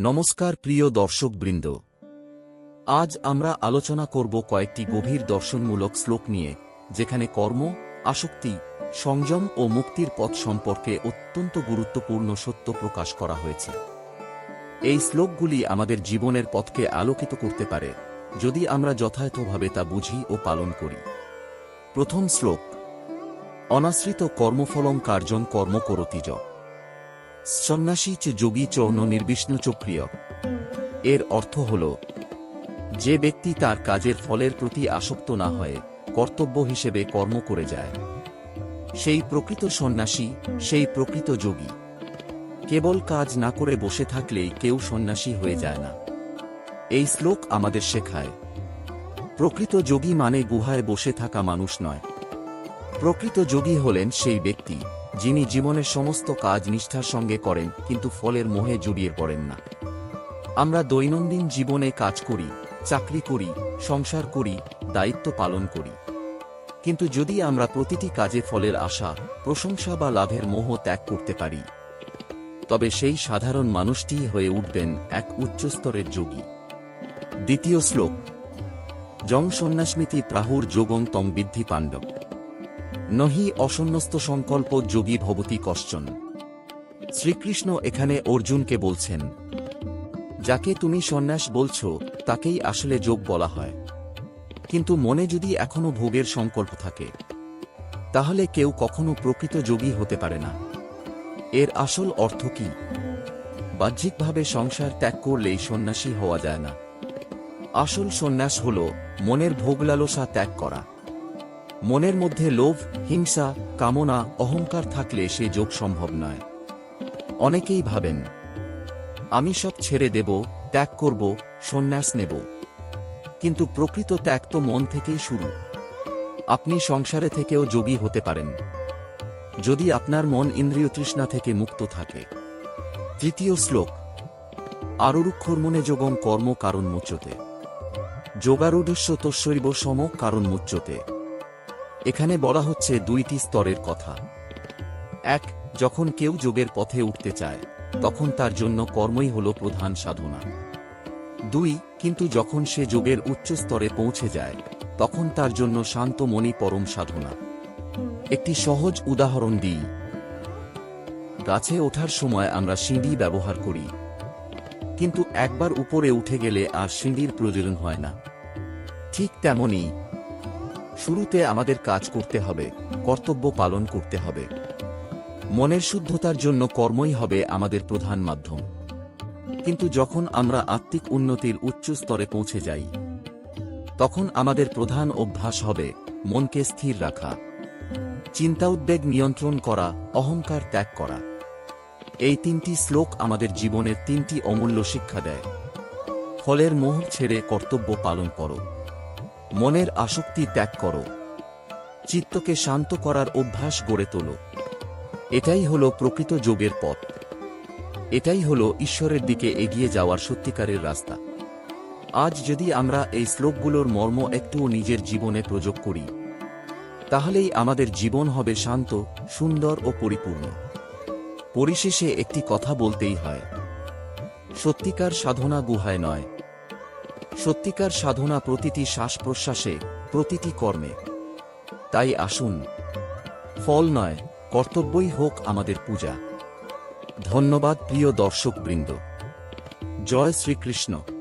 নমস্কার প্রিয় দর্শকবৃন্দ। আজ আমরা আলোচনা করব কয়েকটি গভীর দর্শনমূলক শ্লোক নিয়ে, যেখানে কর্ম, আসক্তি, সংযম ও মুক্তির পথ সম্পর্কে অত্যন্ত গুরুত্বপূর্ণ সত্য প্রকাশ করা হয়েছে। এই শ্লোকগুলি আমাদের জীবনের পথকে আলোকিত করতে পারে, যদি আমরা যথাযথভাবে তা বুঝি ও পালন করি। প্রথম শ্লোক, অনাশ্রিত কর্মফলং কার্যং কর্ম করতি য সন্ন্যাসী চ যোগী চ নির্বিষ্ণু চ প্রিয়। এর অর্থ হল, যে ব্যক্তি তার কাজের ফলের প্রতি আসক্ত না হয়ে, কর্তব্য হিসেবে কর্ম করে যায়। সেই প্রকৃত সন্ন্যাসী, সেই প্রকৃত যোগী। কেবল কাজ না করে বসে থাকলেই কেউ সন্ন্যাসী হয়ে যায় না। এই শ্লোক আমাদের শেখায়। প্রকৃত যোগী মানে গুহায় বসে থাকা মানুষ নয়। প্রকৃত যোগী হলেন সেই ব্যক্তি। যিনি জীবনের সমস্ত কাজ নিষ্ঠার সঙ্গে করেন, কিন্তু ফলের মোহে জড়িয়ে পড়েন না। আমরা দৈনন্দিন জীবনে কাজ করি, চাকরি করি, সংসার করি, দায়িত্ব পালন করি। কিন্তু যদি আমরা প্রতিটি কাজে ফলের আশা, প্রশংসা বা লাভের মোহ ত্যাগ করতে পারি, তবে সেই সাধারণ মানুষটিই হয়ে উঠবেন এক উচ্চস্তরের যোগী। দ্বিতীয় শ্লোক জং সন্ন্যাসমিতি প্রাহুর যোগং তং বিদ্ধি পাণ্ডব। নহি অসন্ন্যস্ত সংকল্প যোগী ভবতী কশ্চন। শ্রীকৃষ্ণ এখানে অর্জুনকে বলছেন, যাকে তুমি সন্ন্যাস বলছ, তাকেই আসলে যোগ বলা হয়। কিন্তু মনে যদি এখনও ভোগের সংকল্প থাকে, তাহলে কেউ কখনো প্রকৃত যোগী হতে পারে না। এর আসল অর্থ কি? বাহ্যিকভাবে সংসার ত্যাগ করলেই সন্ন্যাসী হওয়া যায় না। আসল সন্ন্যাস হল মনের ভোগলালসা ত্যাগ করা। মনের মধ্যে লোভ, হিংসা, কামনা, অহংকার থাকলে সে যোগ সম্ভব নয়। অনেকেই ভাবেন, আমি সব ছেড়ে দেব, ত্যাগ করব, সন্ন্যাস নেব। কিন্তু প্রকৃত ত্যাগ তো মন থেকেই শুরু। আপনি সংসারে থেকেও যোগী হতে পারেন। যদি আপনার মন ইন্দ্রিয় তৃষ্ণা থেকে মুক্ত থাকে। তৃতীয় শ্লোক আরুরুক্ষর্মণে যোগম কর্ম কারণ মুচ্যতে যোগারূঢ়স্য তস্যৈব সম কারণ মুচ্যতে এখানে বলা হচ্ছে দুইটি স্তরের কথা। এক, যখন কেউ যোগের পথে উঠতে চায়, তখন তার জন্য কর্মই হল প্রধান সাধনা। দুই, কিন্তু যখন সে যোগের উচ্চ স্তরে পৌঁছে যায়, তখন তার জন্য শান্ত মনি পরম সাধনা। একটি সহজ উদাহরণ দিই। গাছে ওঠার সময় আমরা সিঁড়ি ব্যবহার করি। কিন্তু একবার উপরে উঠে গেলে আর সিঁড়ির প্রয়োজন হয় না। ঠিক তেমনই শুরুতে আমাদের কাজ করতে হবে, কর্তব্য পালন করতে হবে। মনের শুদ্ধতার জন্য কর্মই হবে আমাদের প্রধান মাধ্যম। কিন্তু যখন আমরা আত্মিক উন্নতির উচ্চ স্তরে পৌঁছে যাই, তখন আমাদের প্রধান অভ্যাস হবে মনকে স্থির রাখা, চিন্তা উদ্বেগ নিয়ন্ত্রণ করা, অহংকার ত্যাগ করা। এই তিনটি শ্লোক আমাদের জীবনের তিনটি অমূল্য শিক্ষা দেয়। ফলের মোহ ছেড়ে কর্তব্য পালন করো। মনের আসক্তি ত্যাগ করো। চিত্তকে শান্ত করার অভ্যাস গড়ে তোলো। এটাই হল প্রকৃত যোগের পথ। এটাই হল ঈশ্বরের দিকে এগিয়ে যাওয়ার সত্যিকারের রাস্তা। আজ যদি আমরা এই শ্লোকগুলোর মর্ম একটুও নিজের জীবনে প্রয়োগ করি, তাহলেই আমাদের জীবন হবে শান্ত, সুন্দর ও পরিপূর্ণ। পরিশেষে একটি কথা বলতেই হয়, সত্যিকার সাধনা গুহায় নয় সত্যিকার সাধনা প্রতিটি শ্বাস প্রশ্বাসে প্রতিটি কর্মে। তাই আসুন। ফল নয়, কর্তব্যই হোক আমাদের পূজা। ধন্যবাদ প্রিয় দর্শকবৃন্দ। জয় শ্রীকৃষ্ণ।